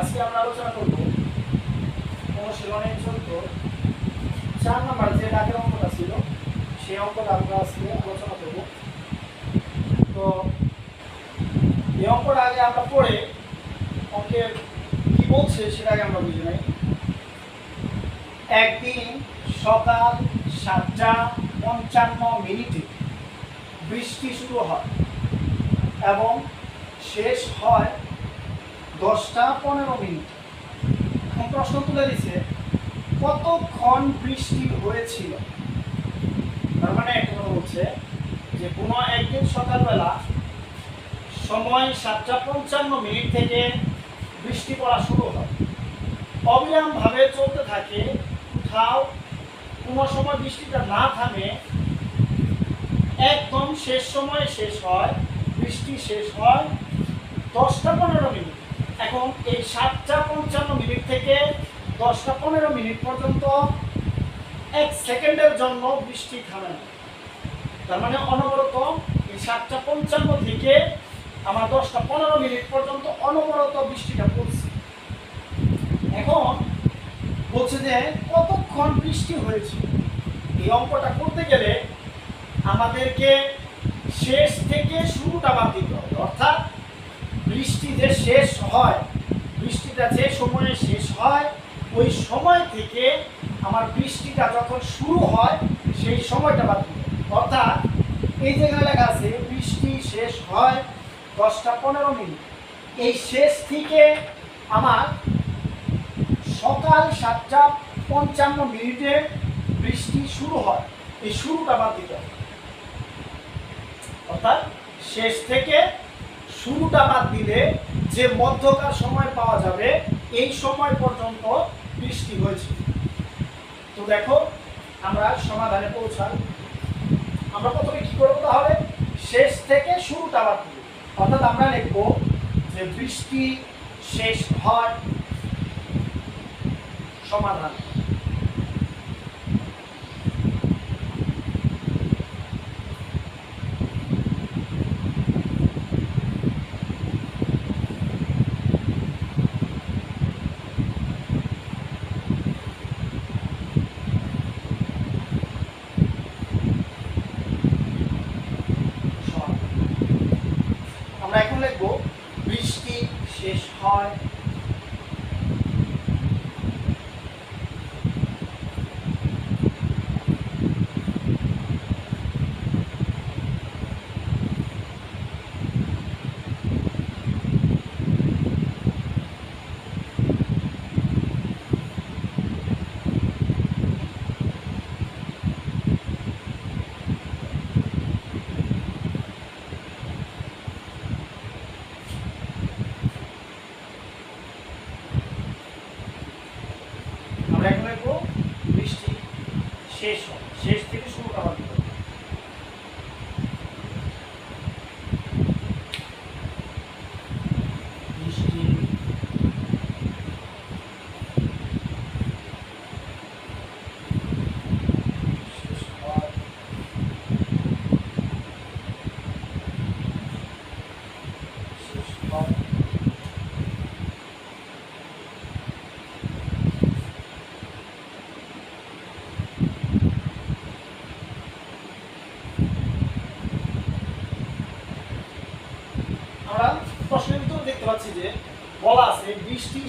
আজকে আমরা আলোচনা করব অনুশীলনের জন্য চার নাম্বার যে ডাকের অঙ্কটা ছিল সেই অঙ্কটা আমরা আজকে আলোচনা করব। তো এই অঙ্কটা আগে আমরা পড়ে অঙ্কের কি বলছে সেটা আগে আমরা বুঝে নাই। একদিন সকাল সাতটা পঞ্চান্ন মিনিটে বৃষ্টি শুরু হয় এবং শেষ হয় দশটা পনেরো মিনিট। এখন প্রশ্ন তুলে দিছে, কতক্ষণ বৃষ্টি হয়েছিল? তার মানে কথা বলছে যে কোনো একদিন সকালবেলা সময় সাতটা পঞ্চান্ন মিনিট থেকে বৃষ্টি পড়া শুরু হয়। অবিরামভাবে চলতে থাকে, কোথাও কোনো সময় বৃষ্টিটা না থামে, একদম শেষ সময়ে শেষ হয়, বৃষ্টি শেষ হয় দশটা পনেরো মিনিট। এখন এই সাতটা পঞ্চান্ন মিনিট থেকে দশটা পনেরো মিনিট পর্যন্ত এক সেকেন্ডের জন্য বৃষ্টি থামে না। তার মানে অনবরত এই সাতটা পঞ্চান্ন থেকে আমার দশটা পনেরো মিনিট পর্যন্ত অনবরত বৃষ্টিটা পড়ছে। এখন বলছে যে কতক্ষণ বৃষ্টি হয়েছে? এই অঙ্কটা করতে গেলে আমাদেরকে শেষ থেকে শুরুটা বাদ দিতে হবে। অর্থাৎ বৃষ্টি যে শেষ হয়, বৃষ্টিটা যে সময়ে শেষ হয়, ওই সময় থেকে আমার বৃষ্টিটা যখন শুরু হয়, সেই সময়টা বাদ অর্থাৎ এই জায়গায় লেখা আছে, বৃষ্টি শেষ হয় দশটা পনেরো মিনিট। এই শেষ থেকে আমার সকাল সাতটা পঞ্চান্ন মিনিটে বৃষ্টি শুরু হয়। এই শুরুটা বাদ দিতে হবে অর্থাৎ শেষ থেকে শুরুটা বাদ দিলে যে মধ্যকার সময় পাওয়া যাবে, এই সময় পর্যন্ত বৃষ্টি হয়েছে। তো দেখো, আমরা সমাধানে পৌঁছাই। আমরা প্রথমে কি করব তাহলে? শেষ থেকে শুরুটা বাদ দিব। অর্থাৎ আমরা লিখব যে বৃষ্টি শেষ হয় সমাধান সমাধান।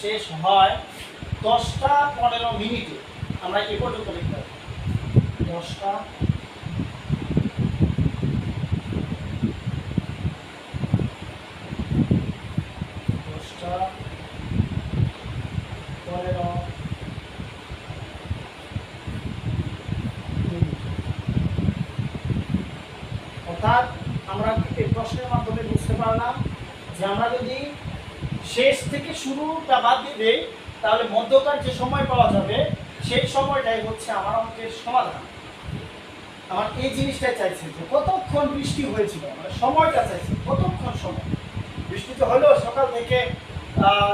শেষ হয় দশটা পনেরো মিনিটে। আমরা এ পর্যন্ত লিখতে পারি দশটা পনেরো মিনিট অর্থাৎ আমরা এই প্রশ্নের মাধ্যমে বুঝতে পারলাম যে আমরা যদি শেষ থেকে শুরুটা বাদ দিয়ে তাহলে মধ্যকার যে সময় পাওয়া যাবে, সেই সময়টাই হচ্ছে আমার অঙ্কের সমাধান। আমার এই জিনিসটাই চাইছে যে কতক্ষণ বৃষ্টি হয়েছিল মানে সময়টা চাইছে, কতক্ষণ সময়? বৃষ্টি তো হলো সকাল থেকে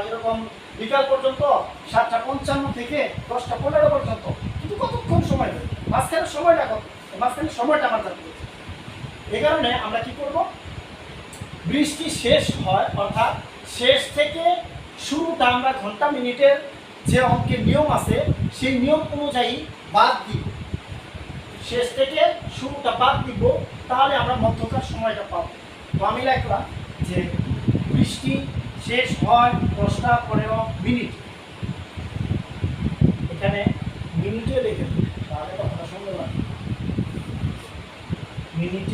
এরকম বিকাল পর্যন্ত, সাতটা পঞ্চান্ন থেকে দশটা পনেরো পর্যন্ত। কিন্তু কতক্ষণ সময় হলো? মাঝখানে সময়টা কত? মাঝখানে সময়টা আমার জানতে। এই কারণে আমরা কি করব? বৃষ্টি শেষ হয়, অর্থাৎ শেষ থেকে শুরুটা আমরা ঘণ্টা মিনিটের যে অঙ্কের নিয়ম আছে, সেই নিয়ম অনুযায়ী বাদ দিব। শেষ থেকে শুরুটা বাদ দিব, তাহলে আমরা মধ্যকার সময়টা পাবো। তো আমি লিখলাম যে বৃষ্টি শেষ হয় দশটা পনেরো মিনিট। এখানে মিনিটে দিই, তাহলে কথাটা সুন্দর লাগে মিনিট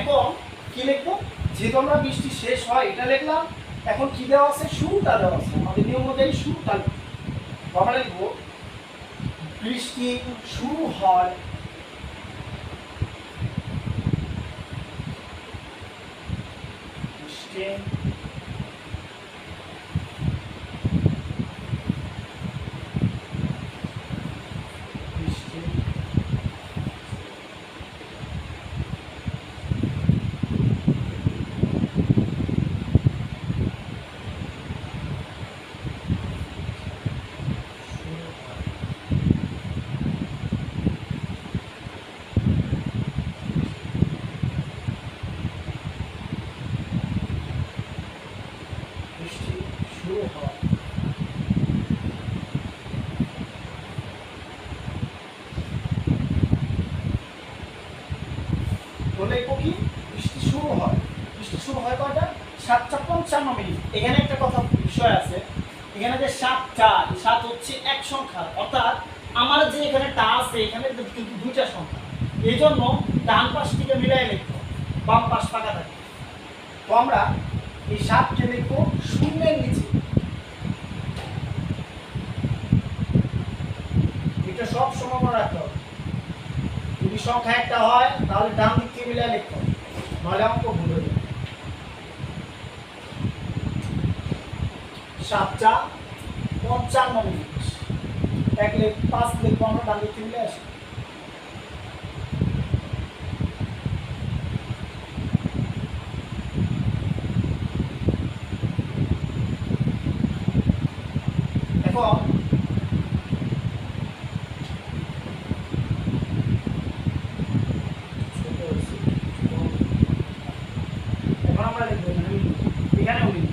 এখন কি লিখব যেহেতু আমরা বৃষ্টি শেষ হয়, এটা লিখলাম এখন কি দেওয়া আছে? শুরুটা দেওয়া আছে। আমাদের নিয়ম অনুযায়ী শুরুটা আমরা লিখব, বৃষ্টি শুরু হয় বৃষ্টি বৃষ্টি শুরু হয়। বৃষ্টি শুরু হয় বলে কি বৃষ্টি শুরু হয়। বৃষ্টি শুরু হয় কয়টা? সাতটা পঞ্চান্ন মিনিট। এখানে একটা কথা বিষয় আছে। এখানে যে সাতটা এই সাত হচ্ছে এক সংখ্যা। অর্থাৎ আমার যে এখানে টা আছে, এখানে কিন্তু দুইটা সংখ্যা। এই জন্য ডান পাশ থেকে মিলাই লিখব। বাম পাশ ফাঁকা থাকে। তো আমরা এই সাতকে লিখব শূন্যের নিচে। এটা সব সময় রাখতে হবে। যদি সংখ্যা একটা হয়, তাহলে ডান দিক থেকে লিখো নাহলে অঙ্ক ভুল হয়ে সাতটা পঞ্চান্ন মিনিট। এক লেখ পাঁচ লিখব আমরা ডান দিক মিলে এখন এখন আমরা লিখব এখানে মিনিট। এখানেও মিনিট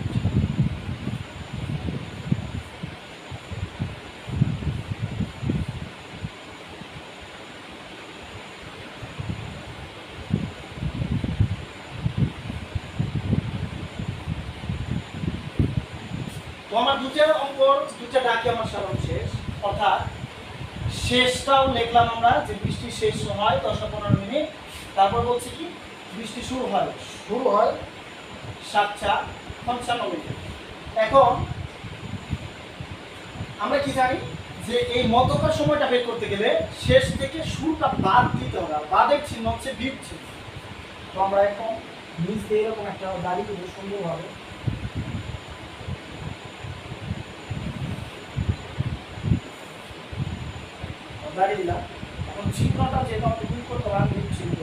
তো আমার দুটা অঙ্ক দুটা ডাকি আমার সারাংশ শেষ। অর্থাৎ শেষটাও লিখলাম আমরা যে বৃষ্টি শেষ হয় দশটা পনেরো মিনিট। তারপর বলছি কি বৃষ্টি শুরু হয়। শুরু হয় সাতটা পঞ্চান্ন মিনিট। এখন আমরা কি জানি যে এই মধ্যকার সময়টা বের করতে গেলে শেষ থেকে শুরুটা বাদ দিতে হবে। বাদের চিহ্ন হচ্ছে বিপ চিহ্ন তো আমরা এখন নিচ দিয়ে এরকম একটা দাঁড়িয়ে সুন্দরভাবে দাঁড়িয়ে এখন চিহ্নটা যেটা ভুল করতে আমি চিহ্ন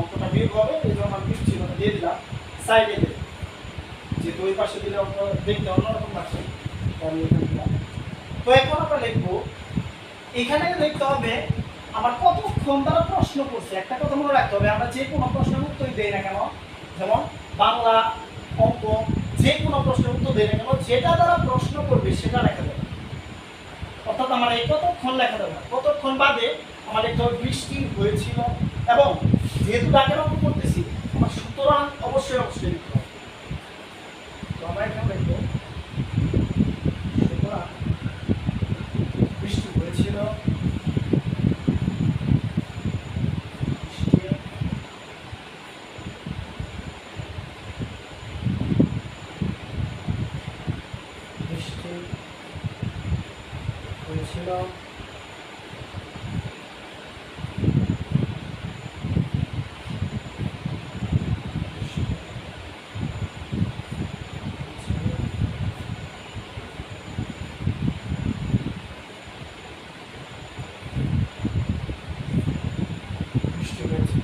অঙ্কটা বিয়োগ হবে, এই জন্য আমি চিহ্নটা দিয়ে দিলাম, সাইডে দিলাম যেহেতু ওই পাশে দিলে অঙ্ক দেখতে অন্যরকম লাগছে তো এখানে আমরা লিখব, এখানে দেখতে হবে, আমার কতক্ষণ তারা প্রশ্ন করছে? একটা কথা মনে রাখতে হবে, আমরা যে কোনো প্রশ্নের উত্তরই দেই না কেন, যেমন বাংলা অঙ্ক যে কোনো প্রশ্নের উত্তর দেই না কেন যেটা তারা প্রশ্ন করবে সেটা লেখা দেবে অর্থাৎ আমার এই কতক্ষণ লেখা দেবে না। কতক্ষণ বাদে আমার একটা বৃষ্টি হয়েছিল এবং যেহেতু ডাকের অঙ্ক করতেছি, আমার সুতরাং অবশ্যই অবশ্যই লিখতে হবে সুতরাং বৃষ্টি হয়েছিল বৃষ্টি বৃষ্টি হয়েছিল বৃষ্টি হয়েছিল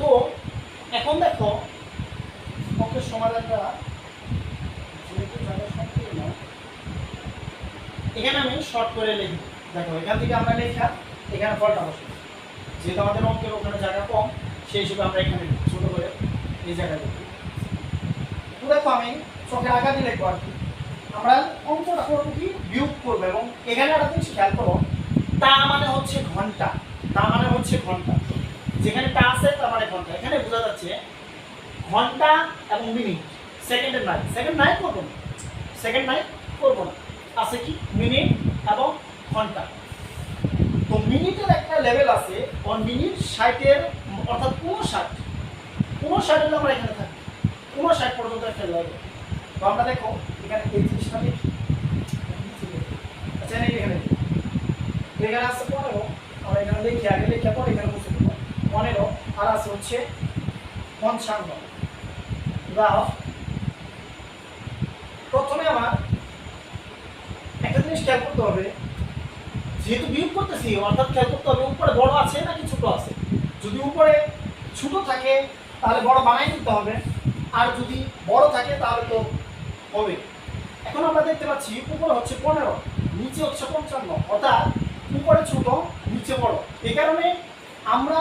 তো এখন দেখো পক্ষের সমাধানটা যেহেতু জায়গা সংকীর্ণ এখানে আমি শর্ট করে লিখি দেখো এখান থেকে আমরা লেখা, এখানে ফলটা বসে যেহেতু আমাদের অঙ্কের ওখানে জায়গা কম, সেই হিসেবে আমরা এখানে ছোট করে এই জায়গায় লিখি। দেখো আমি চোখে আঘাতই লিখব আর কি আমরা অঙ্কটা করব কি? বিয়োগ করব এবং এখানে একটা জিনিস খেয়াল করো, তা মানে হচ্ছে ঘণ্টা, তা মানে হচ্ছে ঘণ্টা। যেখানে তা আছে তা মানে ঘণ্টা। এখানে বোঝা যাচ্ছে ঘণ্টা এবং মিনিট। সেকেন্ডের নাই সেকেন্ড নাই করব না। সেকেন্ড নাই করব না। আছে কি? মিনিট এবং ঘণ্টা। মিনিটের একটা লেভেল আছে অন মিনিট ষাটের, অর্থাৎ উনষাট। উনষাট হলে আমরা এখানে থাকি। উনষাট পর্যন্ত একটা লেভেল তো আমরা দেখো, এখানে এই জিনিসটা লিখি আচ্ছা এখানে। এখানে। আছে পনেরো। আমরা এখানে লিখি, আগে লিখে পরে এখানে বসে দেবো পনেরো, আর আছে হচ্ছে পঞ্চান্ন। দাও প্রথমে আমার একটা জিনিস খেয়াল করতে হবে। যেহেতু বিয়োগ করতেছি, অর্থাৎ খেয়াল করতে হবে উপরে বড় আছে নাকি ছোট আছে? যদি উপরে ছোট থাকে, তাহলে বড় বানাই দিতে হবে। আর যদি বড় থাকে, তাহলে তো হবে। এখন আমরা দেখতে পাচ্ছি, উপরে হচ্ছে পনেরো, নিচে হচ্ছে পঞ্চান্ন। অর্থাৎ উপরে ছোট, নিচে বড়। এ কারণে আমরা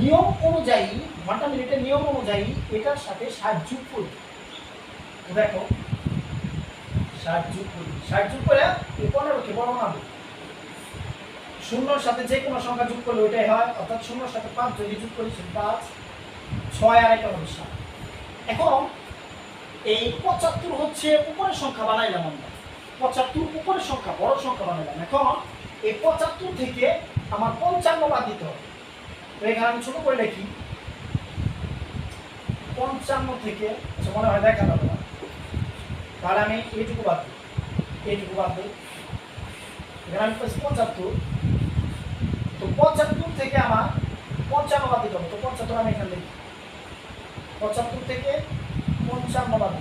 নিয়ম অনুযায়ী, ঘণ্টা মিনিটের নিয়ম অনুযায়ী এটার সাথে ষাট যুগ করি। দেখো, ষাট যুগ করি। ষাট যুগ করে পনেরোকে বড় বানাবো শূন্যর সাথে যে কোনো সংখ্যা যোগ করলে ওইটাই হয়, অর্থাৎ শূন্যর সাথে পাঁচ যদি যোগ করি পাঁচ, ছয় আর একটা হবে সাত। এখন এই পঁচাত্তর হচ্ছে উপরের সংখ্যা বানাইলাম আমরা। পঁচাত্তর উপরের সংখ্যা, বড় সংখ্যা বানাইলাম। এখন এই পঁচাত্তর থেকে আমার পঞ্চান্ন বাদ দিতে হবে। এখানে আমি ছোট করে লিখি। পঞ্চান্ন থেকে আচ্ছা মনে হয় দেখা যাবে না। তাহলে আমি এইটুকু বাদ দিই। এইটুকু বাদ দিই। এখানে আমি পঁচাত্তর। তো পঁচাত্তর থেকে আমার পঞ্চান্ন বাদ দিতে হবে তো পঁচাত্তর আমি এখানে লিখি পঁচাত্তর থেকে পঞ্চান্ন বাদ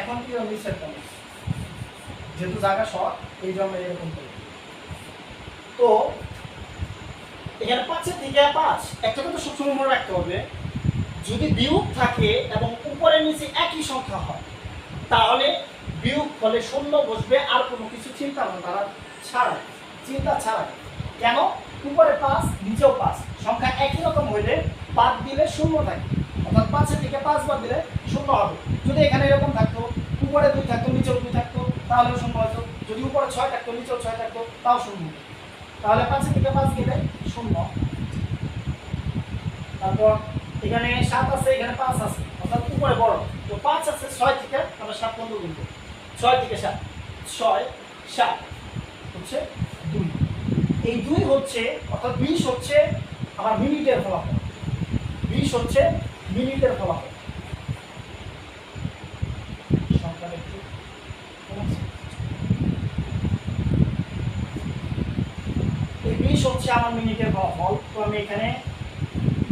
এখন কি হবে করব যেহেতু জায়গা শর্ট এই জন্য এরকম তো এখানে পাঁচের থেকে পাঁচ, একটা কথা সবসময় মনে রাখতে হবে, যদি বিয়োগ থাকে এবং উপরে নিচে একই সংখ্যা হয়, তাহলে বিয়োগ ফলে শূন্য বসবে, আর কোনো কিছু চিন্তা ভাবনা ছাড়াই চিন্তা ছাড়াই কেন? উপরে পাঁচ, নিচেও পাঁচ। সংখ্যা একই রকম হইলে বাদ দিলে শূন্য থাকে। অর্থাৎ পাঁচের দিকে পাঁচ বাদ দিলে শূন্য হবে। যদি এখানে এরকম থাকতো, উপরে দুই থাকতো, নিচেও দুই থাকতো, তাহলেও শূন্য হতো যদি উপরে ছয় থাকতো, নিচেও ছয় থাকতো, তাও শূন্য। তাহলে পাঁচের দিকে পাঁচ গেলে শূন্য। তারপর এখানে সাত আছে, এখানে পাঁচ আছে। অর্থাৎ উপরে বড়। তো পাঁচ আছে ছয় থেকে, আমরা সাত পর্যন্ত গুনবো ছয় থেকে সাত। ছয়, সাত। হচ্ছে এই দুই হচ্ছে, অর্থাৎ বিশ হচ্ছে আমার মিনিটের ফলাফল। বিশ হচ্ছে মিনিটের ফলাফল। এই বিশ হচ্ছে আমার মিনিটের ফলাফল। তো আমি এখানে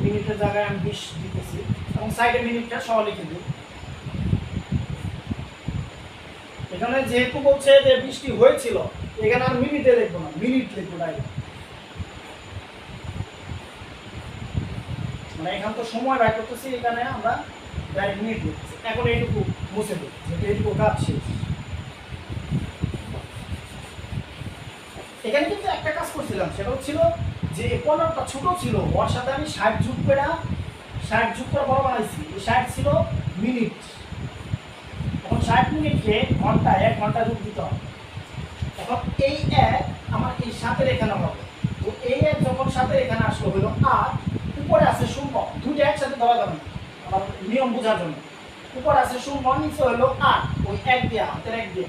মিনিটের জায়গায় আমি বিশ দিতেছি। এবং সাইডে মিনিটটা সহ লিখে দিই। এখানে যেহেতু বলছে যে বৃষ্টি হয়েছিল এখানে আর মিনিটে লিখব না মিনিট লিখব ডাইরেক্ট মানে এখানে তো সময় ব্যয় করতেছি, এখানে আমরা ডাইরেক্ট মিনিট লিখতেছি। এখন এইটুকু মুছে যেহেতু এইটুকু কাজ শেষ। এখানে কিন্তু একটা কাজ করছিলাম, সেটা হচ্ছিল যে পনেরোটা ছোট ছিল, ওর সাথে আমি ষাট যুগ করে, ষাট যুগ করে বড় বানাইছি। ষাট ছিল মিনিট এখন ষাট মিনিটকে ঘন্টায় এক ঘণ্টা যুগ দিতে হবে। এখন এই এক আমার এই সাতের এখানে হবে। তো এই এক যখন সাতের এখানে আসলো হলো আট, উপরে আছে শূন্য। দুইটা একসাথে দেওয়া যাবে আমার নিয়ম বোঝার জন্য। উপরে আছে শূন্য, নিচে হলো আট। ওই এক দিয়ে, হাতের এক দিয়ে।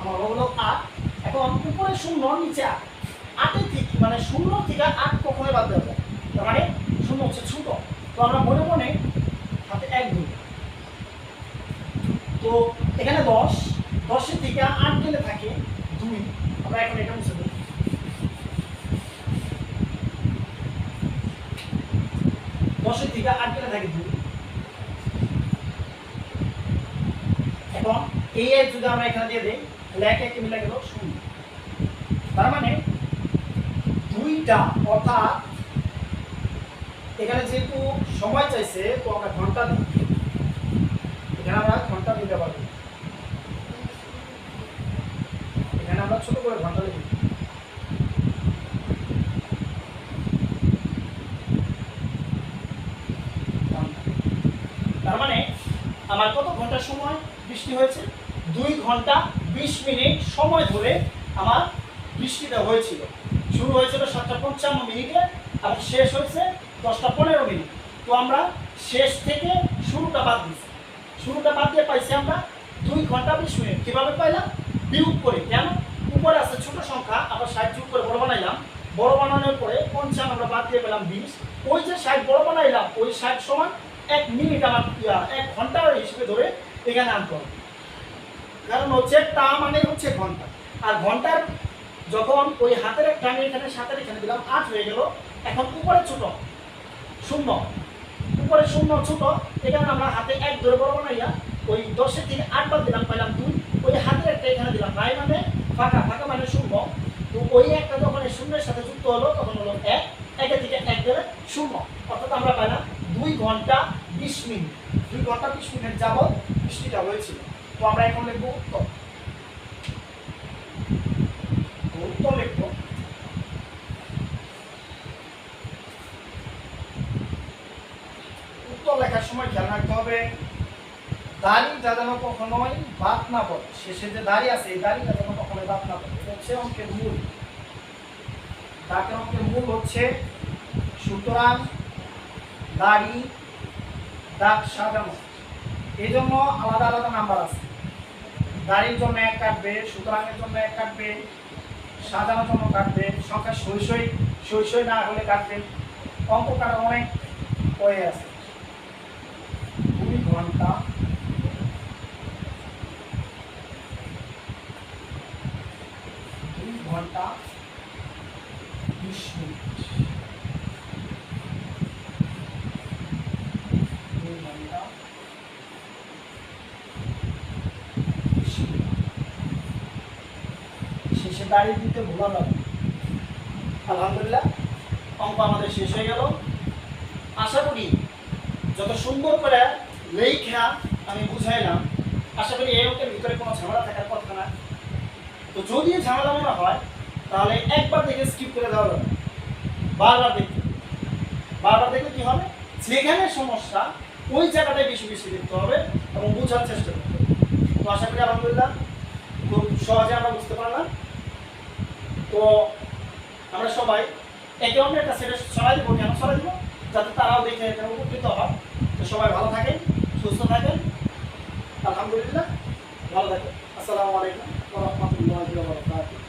আমার হলো আট। এখন উপরে শূন্য, নিচে আট। আটের ঠিক মানে শূন্য থেকে আট কখনোই বাদ দেওয়া যায় মানে শূন্য হচ্ছে ছোট। তো আমরা মনে মনে হাতে এক দুই। তো এখানে দশ। দশের থেকে আট গেলে থাকে। আমরা এখন এটা দশের যদি আমরা এখানে তার মানে দুইটা অর্থাৎ এখানে যেহেতু সময় চাইছে তো আমরা ঘণ্টা দিই এখানে আমরা ঘণ্টা দিতে পারব এখানে আমরা ছোট করে ঘণ্টা তার মানে আমার কত ঘণ্টার সময় বৃষ্টি হয়েছে? দুই ঘণ্টা বিশ মিনিট সময় ধরে আমার বৃষ্টিটা হয়েছিল। শুরু হয়েছিল সাতটা পঞ্চান্ন মিনিটে, আর শেষ হয়েছে দশটা পনেরো মিনিট। তো আমরা শেষ থেকে শুরুটা বাদ দিচ্ছি শুরুটা বাদ দিয়ে পাইছি আমরা দুই ঘণ্টা বিশ মিনিট। কীভাবে পাইলাম? বিয়োগ করে। কেন? উপরে আছে ছোট সংখ্যা আমরা ষাট যোগ করে বড় বানাইলাম। বড় বানানোর পরে পঞ্চান্ন আমরা বাদ দিয়ে পেলাম বিশ। ওই যে ষাট বড় বানাইলাম, ওই ষাট সমান এক মিনিট আমার এক ঘণ্টার হিসেবে ধরে এখানে আনতে হবে। কারণ হচ্ছে তা মানে হচ্ছে ঘণ্টা। আর ঘণ্টার যখন ওই হাতের একটা আমি এখানে সাতের এখানে দিলাম, আট হয়ে গেল। এখন উপরে ছোট, শূন্য। উপরে শূন্য ছোট, এখানে আমরা হাতে এক ধরে বড় বানাইয়া ওই দশের থেকে আট বার দিলাম, পাইলাম দুই ওই হাতের একটা এখানে দিলাম ভাই মানে ফাঁকা ফাঁকা মানে শূন্য। তো ওই একটা যখন শূন্যের সাথে যুক্ত হলো, তখন হলো এক, একের থেকে এক শূন্য। অর্থাৎ আমরা পাইলাম দুই ঘণ্টা বিশ মিনিট। দুই ঘণ্টা বিশ মিনিট যাবত বৃষ্টিটা হয়েছিল। তো আমরা এখন লিখব উত্তর। তো উত্তর লিখব। উত্তর লেখার সময় খেয়াল রাখতে হবে, দাড়ি যা যেন কখনোই বাদ না পড়ে শেষে যে দাড়ি আছে, এই দাড়িটা যেন অঙ্কের মূল। দাগের অঙ্কের মূল হচ্ছে সুতরাং দাড়ি, দাগ সাজানো। এই জন্য আলাদা আলাদা নাম্বার আছে। দাড়ির জন্য এক কাটবে, সুতরাংয়ের জন্য এক কাটবে, সাজানোর জন্য কাটবে, সংখ্যা সই সই না হলে কাটবে। অঙ্ক কাটার অনেক হয়ে আছে। দুই ঘণ্টা দুই ঘণ্টা বিশ মিনিট দুই ঘণ্টা বিশ মিনিট দাঁড়িয়ে দিতে ভোলা যাবে আলহামদুলিল্লাহ, অঙ্ক আমাদের শেষ হয়ে গেল। আশা করি যত সুন্দর করে লেখা আমি বুঝাইলাম আশা করি এই অঙ্কের ভিতরে কোনো ঝামেলা থাকার কথা না। তো যদি ঝামেলা মনে হয়, তাহলে একবার দেখে স্কিপ করে দেওয়া যাবে। বারবার দেখতে। বারবার দেখলে কি হবে? যেখানে সমস্যা, ওই জায়গাটায় বেশি বেশি দেখতে হবে এবং বোঝার চেষ্টা করতে হবে। তো আশা করি আলহামদুলিল্লাহ, খুব সহজে আমরা বুঝতে পারলাম। তো আমরা সবাই একে অন্য একটা সেটা ছড়াই দেবো কেন? ছড়াই দেবো? যাতে তারাও দেখে এটা উপকৃত হয় তো সবাই ভালো থাকেন, সুস্থ থাকেন। আলহামদুলিল্লাহ, ভালো থাকেন। আসসালামু আলাইকুম রাহমাতুল্লাহি